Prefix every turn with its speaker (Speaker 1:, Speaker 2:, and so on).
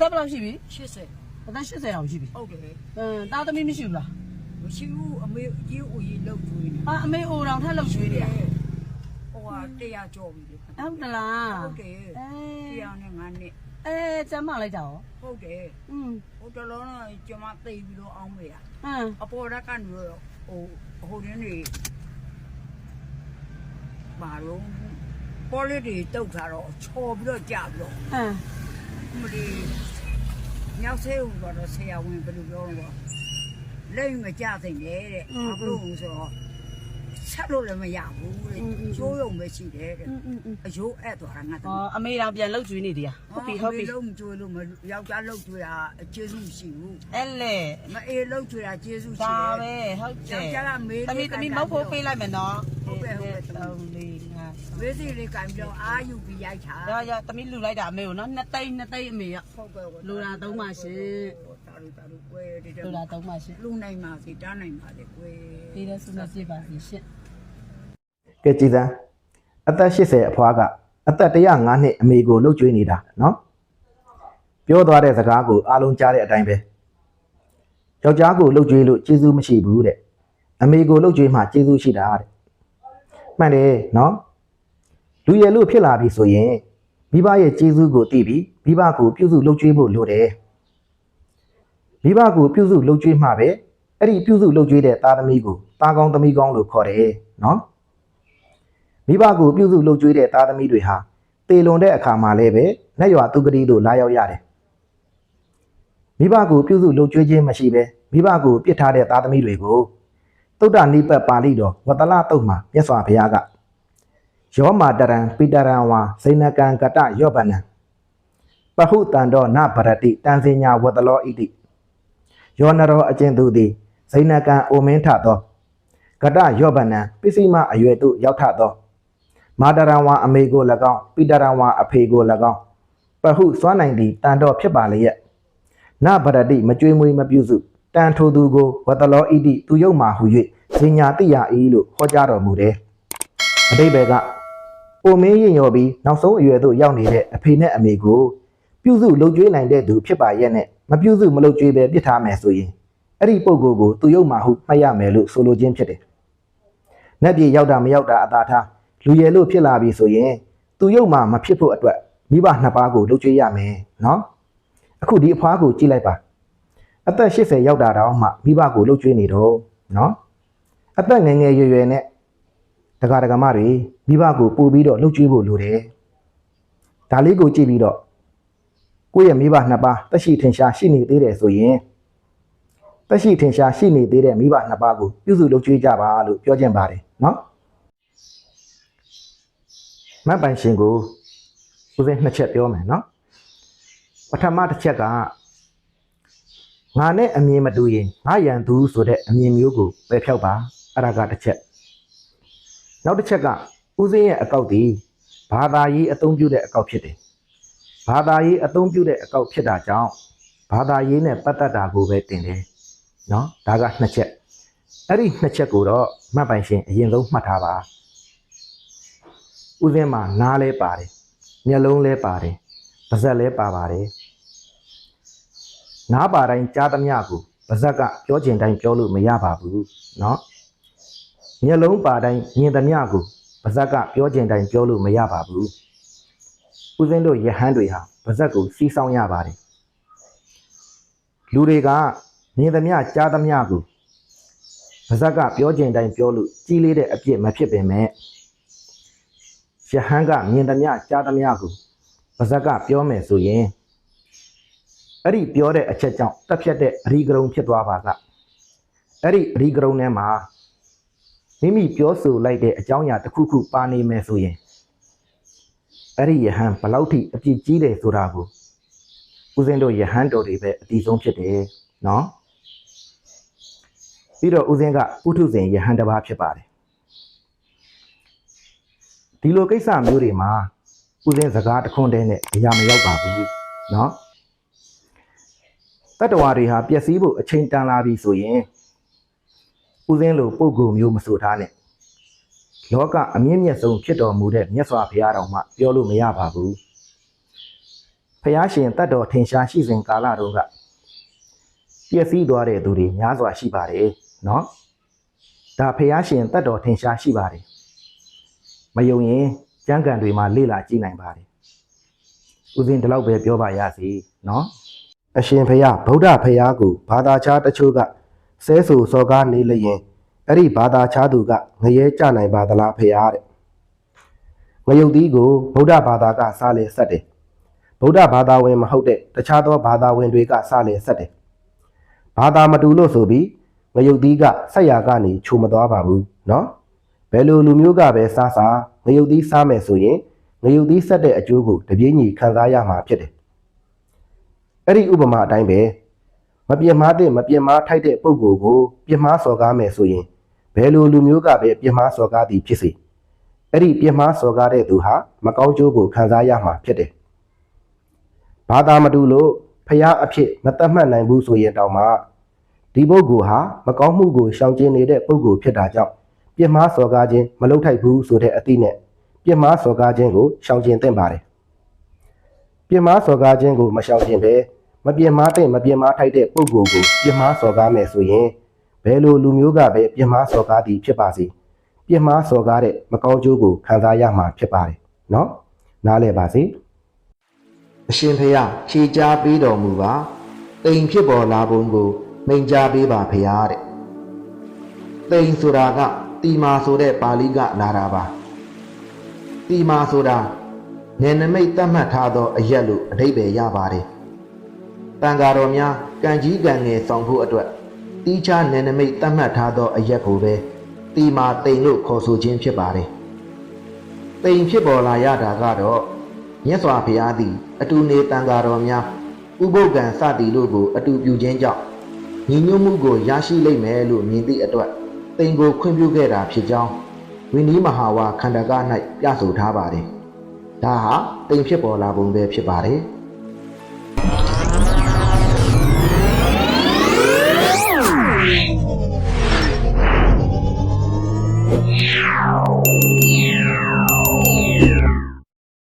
Speaker 1: သက်ဘယ်လောက်ရှိပြီ
Speaker 2: 80
Speaker 1: အသက်80လောက်ရှိပြီ
Speaker 2: ဟုတ်တယ်
Speaker 1: အင်းသားသမီးမရှိဘူးလား
Speaker 2: မရှိဘူးအမေကြီးဦးကြီးလောက်ကျွေးနေ
Speaker 1: အာအမေအိုတော်ထက်လောက်ရွှေနေရ
Speaker 2: ဟိုဟာတရားကြော်ပြီလေ
Speaker 1: ဟုတ်တလား
Speaker 2: ဟုတ်တယ်
Speaker 1: အဲ
Speaker 2: တရားနဲ့ငါနဲ့
Speaker 1: အဲကျမ်းမလိုက်တာရော
Speaker 2: ဟုတ်တယ်
Speaker 1: อืม
Speaker 2: ဟိုတလုံးတော့ကျမသိပြီးတော့အောင်းမေရ
Speaker 1: အင်း
Speaker 2: အပေါ်ရက်ကနေတော့ဟိုဟိုရင်းနေဘာလို့ပေါ်လေးတွေတုတ်ထားတော့ချော်ပြီးတော့ကြာပြီးတော့
Speaker 1: အင်း
Speaker 2: မလီညောက်သေးဦးတော့ဆရာဝန်ဘယ်လိုပြောတော့လက်မကြသိနေတဲ့အခုလို့ဆိုတော့ ဆက်လို့လည်းမရဘူးတဲ့ကျိုးရုံပဲရှိတယ်တဲ့အယိုးအဲ့သွားတာငါသ
Speaker 1: မီး အော်အမေတော်ပြန်လှုပ်ကျွေးနေသေးရဟုတ်ပြီဟုတ်ပြီ
Speaker 2: လုံးကျွေးလို့မယောက်ျားလုံးကျွေးတာကျေးဇူးရှိဘူး
Speaker 1: အဲ့လေ
Speaker 2: မအေးလုံးကျွေးတာကျေးဇူးရှိတဒါယ်
Speaker 1: ပဲဟုတ်တယောက်ျား
Speaker 2: ယ်ကမေး
Speaker 1: တမီးတမီးမောက်ဖို့ပေးလိုက်မယ်နော်3 4 5
Speaker 2: ဝေးစီလေးကံပြောအာယူပြီးရိုက်တာ6
Speaker 1: ရောရတမီးလူလိုက်တာအမေကိုနော်နှစ်သိန်းနှစ်သိန်းအမေရ
Speaker 2: ဟုတ်ကဲ့
Speaker 1: လိုတာသုံးပါရှင်
Speaker 2: တာလူတာလူကွဲဒီတဲ့
Speaker 1: လူလာတော့မှရှင်
Speaker 2: လူနိုင်ပါစေတားနိုင်ပါစေကွဲ
Speaker 1: ဒီတော့ဆုမပြေပါစီရှင့်
Speaker 3: ကဲကြည်စမ်းအသက်80အဖွားကအသက်105နှစ်အမေကိုလှုပ်ကြွေးနေတာနော်ပြောသွားတဲ့စကားကိုအားလုံးကြားတဲ့အတိုင်းပဲယောက်ျားကိုလှုပ်ကြွေးလို့ကျေးဇူးမရှိဘူးတဲ့အမေကိုလှုပ်ကြွေးမှကျေးဇူးရှိတာတဲ့မှန်တယ်နော်လူရည်လို့ဖြစ်လာပြီဆိုရင်မိဘရဲ့ကျေးဇူးကိုသိပြီးမိဘကိုပြုစုလှုပ်ကြွေးဖို့လိုတယ်မိဘကိုပြုစုလှုပ်ကြွေးမှပဲအဲ့ဒီပြုစုလှုပ်ကြွေးတဲ့သားသမီးကိုသားကောင်းသမီးကောင်းလို့ခေါ်တယ်နော် မိဘကိုပြုစုလုပ်ကြွေးတဲ့သားသမီးတွေဟာတေလွန်တဲ့အခါမှာလည်းပဲလက်ရွာသူကတိတို့လာရောက်ရတယ်မိဘကိုပြုစုလုပ်ကြွေးခြင်းမရှိပဲမိဘကိုပြစ်ထားတဲ့သားသမီးတွေကိုသုတ္တနိပတ်ပါဠိတော်ဝတ္တလတုတ်မှာမြတ်စွာဘုရားကယောမာတရံပိတရံဝါစိဏကံကတယောပနံပဟုတံတော်နဗရတိတန်စင်ညာဝတ္တလောဣတိယောနရောအကျဉ်သူသည်စိဏကံအိုမင်းထသောကတယောပနံပစ္စည်းမအရွယ်သို့ရောက်ထသော မာတရံဝါအမေကို၎င်းပိတရံဝါအဖေကို၎င်းပဟုစွမ်းနိုင်သည်တန်တော်ဖြစ်ပါလျက်နဗရတိမကြွေးမွေးမပြုစုတန်ထိုသူကိုဝတ္တလောဣတိသူယုတ်မာဟု၍ဇင်ညာတိယဤလို့ဟောကြားတော်မူတယ်အတိဘယ်ကပုံမင်းရင်ရော်ပြီးနောက်ဆုံးအရွယ်သို့ရောက်နေတဲ့အဖေနဲ့အမေကိုပြုစုလုပ်ကြွေးနိုင်တဲ့သူဖြစ်ပါရဲ့နဲ့မပြုစုမလုပ်ကြွေးပဲပြစ်ထားမယ်ဆိုရင်အဲ့ဒီပုံကိုယ်ကိုသူယုတ်မာဟုမှတ်ရမယ်လို့ဆိုလိုခြင်းဖြစ်တယ်။နတ်ပြည်ရောက်တာမရောက်တာအသာထား လူရည်လို့ဖြစ်လာပြီဆိုရင်သူရုပ်မှမဖြစ်ဖို့အတွက်မိဘနှစ်ပါးကိုလုပ်ကြွေးရမယ်နော်အခုဒီအဖွားကိုကြည့်လိုက်ပါအသက်80ရောက်တာတောင်မှမိဘကိုလုပ်ကြွေးနေတော့နော်အသက်ငယ်ငယ်ရွယ်ရွယ်နဲ့တက္ကရာကမတွေမိဘကိုပို့ပြီးတော့လုပ်ကြွေးဖို့လိုတယ်ဒါလေးကိုကြည့်ပြီးတော့ကိုယ့်ရဲ့မိဘနှစ်ပါးတက်ရှိထင်ရှားရှိနေသေးတယ်ဆိုရင်တက်ရှိထင်ရှားရှိနေသေးတဲ့မိဘနှစ်ပါးကိုပြုစုလုပ်ကြွေးကြပါလို့ပြောချင်ပါတယ်နော် မတ်ပိုင်ရှင်ကိုဦးစင်းနှစ်ချက်ပြောမယ်နော်ပထမတစ်ချက်ကငါနဲ့အမြင်မတူရင်ငါရန်သူဆိုတဲ့အမြင်မျိုးကိုပယ်ဖြောက်ပါအဲ့ဒါကတစ်ချက်နောက်တစ်ချက်ကဦးစင်းရဲ့အကောက်ဒီဘာသာရေးအသုံးပြုတဲ့အကောက်ဖြစ်တယ်ဘာသာရေးအသုံးပြုတဲ့အကောက်ဖြစ်တာကြောင့်ဘာသာရေးနဲ့ပတ်သက်တာကိုပဲတင်တယ်နော်ဒါကနှစ်ချက်အဲ့ဒီနှစ်ချက်ကိုတော့မတ်ပိုင်ရှင်အရင်ဆုံးမှတ်ထားပါ ဥစဉ်မှာနားလဲပါတယ်မျက်လုံးလဲပါတယ်ပါးစပ်လဲပါပါတယ်နားပါတိုင်းကြားသမျှကိုပါးစပ်ကပြောချင်တိုင်းပြောလို့မရပါဘူးเนาะမျက်လုံးပါတိုင်းမြင်သမျှကိုပါးစပ်ကပြောချင်တိုင်းပြောလို့မရပါဘူးဥစဉ်တို့ယဟန်တွေဟာပါးစပ်ကိုစီးဆောင်ရပါတယ်လူတွေကမြင်သမျှကြားသမျှကိုပါးစပ်ကပြောချင်တိုင်းပြောလို့ကြီးလေးတဲ့အပြစ်မဖြစ်ပင်မဲ့ ယဟန်ကမြင်သမျှကြားသမျှကိုပါဇက်ကပြောမယ်ဆိုရင်အဲ့ဒီပြောတဲ့အချက်ကြောင့်တက်ဖြတ်တဲ့အရိကရုံဖြစ်သွားပါကအဲ့ဒီအရိကရုံထဲမှာမိမိပြောဆိုလိုက်တဲ့အကြောင်းအရာတစ်ခုခုပါနေမယ်ဆိုရင်အဲ့ဒီယဟန်ဘလောက်ထိအပြစ်ကြီးတယ်ဆိုတာကိုဦးဇင်းတို့ယဟန်တော်တွေပဲအတီးဆုံးဖြစ်တယ်နော်ပြီးတော့ဦးဇင်းကပုထုဇဉ်ယဟန်တစ်ပါးဖြစ်ပါတယ် ဒီလိုကိစ္စမျိုးတွေမှာဥစဉ်စကားတခွန်းတည်းနဲ့အရာမရောက်ပါဘူးเนาะတတ္တဝါတွေဟာပျက်စီးဖို့အချိန်တန်လာပြီဆိုရင်ဥစဉ်လိုပုံကူမျိုးမဆိုထားနဲ့လောကအမြင့်မြတ်ဆုံးဖြစ်တော်မူတဲ့မြတ်စွာဘုရားတော်မှပြောလို့မရပါဘူး ဖះရှင်တတ်တော်ထင်ရှားရှိစဉ်ကာလတုန်းကပျက်စီးသွားတဲ့သူတွေများစွာရှိပါတယ်နော်ဒါဖះရှင်တတ်တော်ထင်ရှားရှိပါတယ် မယုံရင်ကျမ်းဂန်တွေမှာလေ့လာကြည့်နိုင်ပါတယ်ဦးဇင်းဒီလောက်ပဲပြောပါရစေနော်အရှင်ဖះဗုဒ္ဓဖះကိုဘာသာခြားတချို့ကဆဲဆူစော်ကားနေလျင်အဲ့ဒီဘာသာခြားသူကငရဲကြနိုင်ပါသလားဖះတဲ့ငရုတ်သီးကိုဗုဒ္ဓဘာသာကစားလေဆက်တယ်ဗုဒ္ဓဘာသာဝင်မဟုတ်တဲ့တခြားသောဘာသာဝင်တွေကစလည်ဆက်တယ်။ဘာသာမတူလို့ဆိုပြီးငရုတ်သီးကဆက်ရကနေခြုံမသွားပါဘူးနော်။ ဘယ်လိုလူမျိုးကပဲစားစားငရုတ်သီးစားမယ်ဆိုရင်ငရုတ်သီးဆက်တဲ့အကျိုးကိုတပြေးညီခံစားရမှာဖြစ်တယ်။အဲ့ဒီဥပမာအတိုင်းပဲမပြင်းမားတဲ့မပြင်းမားထိုက်တဲ့ပုံကိုယ်ကိုပြင်းမားစော်ကားမယ်ဆိုရင်ဘယ်လိုလူမျိုးကပဲပြင်းမားစော်ကားသည်ဖြစ်စေအဲ့ဒီပြင်းမားစော်ကားတဲ့သူဟာမကောင်းကျိုးကိုခံစားရမှာဖြစ်တယ်ဘာသာမတူလို့ဖျားအဖြစ်မတတ်မှတ်နိုင်ဘူးဆိုရင်တောင်မှဒီပုဂ္ဂိုလ်ဟာမကောင်းမှုကိုရှောင်ကျဉ်နေတဲ့ပုဂ္ဂိုလ်ဖြစ်တာကြောင့် ပြစ်မှားစော်ကားခြင်းမလုပ်ထိုက်ဘူးဆိုတဲ့အသည့်နဲ့ပြစ်မှားစော်ကားခြင်းကိုရှောင်ကျဉ်သင့်ပါတယ်ပြစ်မှားစော်ကားခြင်းကိုမရှောင်ကျဉ်ဘဲမပြစ်မှားတဲ့မပြစ်မှားထိုက်တဲ့ပုဂ္ဂိုလ်ကိုပြစ်မှားစော်ကားမယ်ဆိုရင်ဘယ်လိုလူမျိုးကပဲပြစ်မှားစော်ကားသည်ဖြစ်ပါစေပြစ်မှားစော်ကားတဲ့မကောင်းကျိုးကိုခံစားရမှာဖြစ်ပါတယ်နော်နားလည်ပါစေအရှင်ဖေယဖြေကြားပေးတော်မူပါတိမ်ဖြစ်ပေါ်လာပုံကိုမိန်ကြားပေးပါဖေယတဲ့တိမ်ဆိုတာက တီမာဆိုတဲ့ပါဠိကလာတာပါတီမာဆိုတာနယ်နမိတ်တတ်မှတ်ထားသောအရက်လို့အဓိပ္ပာယ်ရပါတယ်တန်ဃာတော်များကံကြီးကံငယ်ဆောင်ဖို့အတွက်တီးခြားနယ်နမိတ်တတ်မှတ်ထားသောအရက်ကိုပဲတီမာတိမ်လို့ခေါ်ဆိုခြင်းဖြစ်ပါတယ်တိမ်ဖြစ်ပေါ်လာရတာကတော့မြတ်စွာဘုရားသည် အတူနေတန်ဃာတော်များဥပုပ်ကံစသည်တို့ကို အတူပြုခြင်းကြောင့်ညီညွတ်မှုကိုရရှိလိမ့်မယ်လို့မြင်သည့်အတွက် တိမ်ကိုခွင့်ပြုခဲ့တာဖြစ်ကြောင်းဝိနည်းမဟာဝါခန္ဓာက၌ပြဆိုထားပါတယ်။ဒါဟာတိမ်ဖြစ်ပေါ်လာပုံပဲဖြစ်ပါတယ်။